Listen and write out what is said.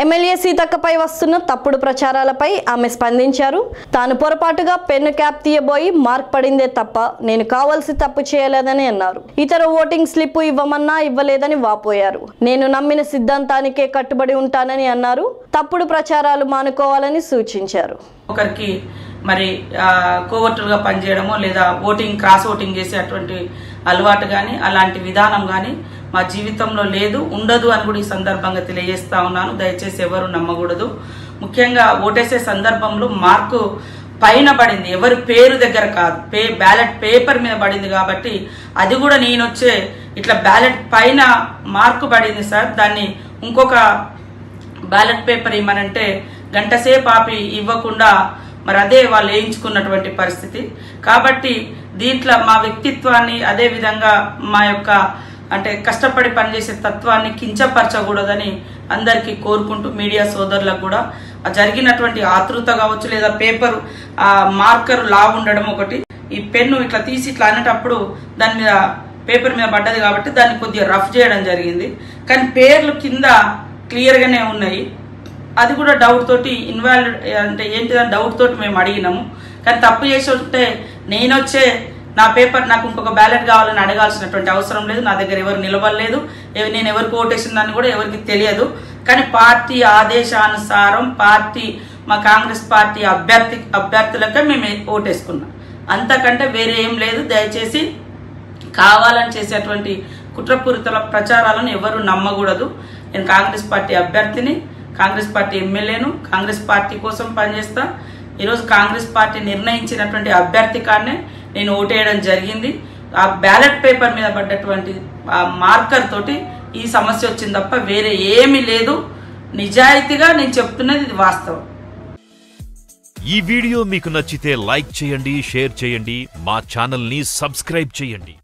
MLA సీతక్కపై వస్తున్న తప్పుడు ప్రచారాలపై ఆమె స్పందించారు. తాను పొరపాటుగా పెన్ను క్యాప్ తీయబోయి మార్క్ పడిందే తప్ప నేను కావాల్సి తప్పు చేయలేదని అన్నారు. ఇతర ఓటింగ్ స్లిప్ ఇవ్వమన్నా ఇవ్వలేదని వాపోయారు. నేను నమ్మిన సిద్ధాంతానికే కట్టుబడి ఉంటానని అన్నారు. తప్పుడు ప్రచారాలు మానుకోవాలని సూచించారు. ఒకరికి మరి కోవర్టులుగా పనిచేయడమో లేదా ఓటింగ్ క్రాస్ ఓటింగ్ చేసేటువంటి అలవాటు కానీ అలాంటి విధానం కానీ మా జీవితంలో లేదు ఉండదు అని కూడా ఈ సందర్భంగా తెలియజేస్తా ఉన్నాను. దయచేసి ఎవరు నమ్మకూడదు. ముఖ్యంగా ఓటేసే సందర్భంలో మార్కు పైన పడింది. ఎవరి పేరు దగ్గర కాదు. పే బ్యాలెట్ పేపర్ మీద పడింది కాబట్టి అది కూడా నేను వచ్చే ఇట్లా బ్యాలెట్ పైన మార్కు పడింది సార్. దాన్ని ఇంకొక బ్యాలెట్ పేపర్ ఇమ్మనంటే గంట సేపు ఆపి ఇవ్వకుండా మరి అదే వాళ్ళు వేయించుకున్నటువంటి పరిస్థితి. కాబట్టి దీంట్లో మా వ్యక్తిత్వాన్ని అదే విధంగా మా యొక్క అంటే కష్టపడి పనిచేసే తత్వాన్ని కించపరచకూడదని అందరికీ కోరుకుంటూ మీడియా సోదరులకు కూడా. ఆ జరిగినటువంటి ఆతృత కావచ్చు లేదా పేపర్ ఆ మార్కర్ లా ఉండడం ఒకటి. ఈ పెన్ను ఇట్లా తీసి ఇట్లా అనేటప్పుడు దాని మీద పేపర్ మీద పడ్డది కాబట్టి దాన్ని కొద్దిగా రఫ్ చేయడం జరిగింది. కానీ పేర్లు కింద క్లియర్గానే ఉన్నాయి. అది కూడా డౌట్ తోటి ఇన్వాల్వ్ అంటే ఏంటిదని డౌట్ తోటి మేము అడిగినాము. కానీ తప్పు చేసి ఉంటే నేను వచ్చే నా పేపర్ నాకు ఇంకొక బ్యాలెట్ కావాలని అడగాల్సినటువంటి అవసరం లేదు నా దగ్గర ఎవరు నిలవలేదు నేను ఎవరికి ఓటేసిన దాన్ని కూడా ఎవరికి తెలియదు. కానీ పార్టీ ఆదేశానుసారం పార్టీ మా కాంగ్రెస్ పార్టీ అభ్యర్థి అభ్యర్థులకే మేము ఓటేసుకున్నాం. అంతకంటే వేరే ఏం లేదు. దయచేసి కావాలని చేసేటువంటి కుట్రపూరిత ప్రచారాలను ఎవరు నమ్మకూడదు. నేను కాంగ్రెస్ పార్టీ అభ్యర్థిని కాంగ్రెస్ పార్టీ ఎమ్మెల్యేను కాంగ్రెస్ పార్టీ కోసం పనిచేస్తా. ఈరోజు కాంగ్రెస్ పార్టీ నిర్ణయించినటువంటి అభ్యర్థి కాడనే నేను ఓటేయడం జరిగింది. ఆ బ్యాలెట్ పేపర్ మీద పడ్డటువంటి ఆ మార్కర్ తోటి ఈ సమస్య వచ్చింది తప్ప వేరే ఏమీ లేదు. నిజాయితీగా నేను చెప్తున్నది ఇది వాస్తవం. ఈ వీడియో మీకు నచ్చితే లైక్ చేయండి షేర్ చేయండి మా ఛానల్ని సబ్స్క్రైబ్ చేయండి.